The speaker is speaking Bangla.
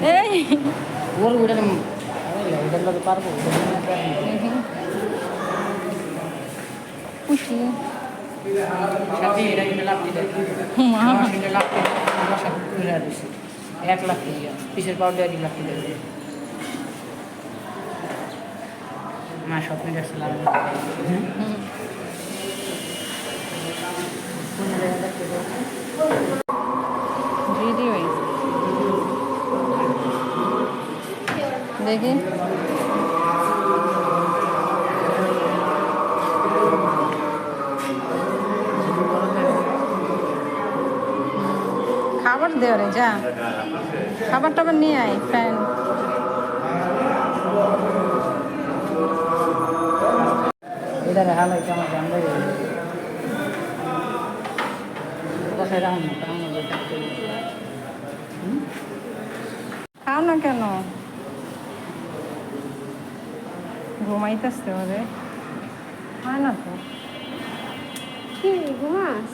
এই ওর উড়ে লোক পারব খুশি সাথে এটা কিন্তু লাভ দিতে সঙ্গে লাভ দিতে এক লাখ টাকা পিসের পাউডার এক লাখ টাকা মা স্বপ্নে গেছে লাভ দেখি খাবার দেও রে যা খাবার টাবার নিয়ে আয় ফ্যান এটা হাল হয়েছে আমার জানবে কোথায় রাখুন না কারণ খাও না কেন ঘুমাইতেছে ওরে। হয় না তো। কি ঘুমাস?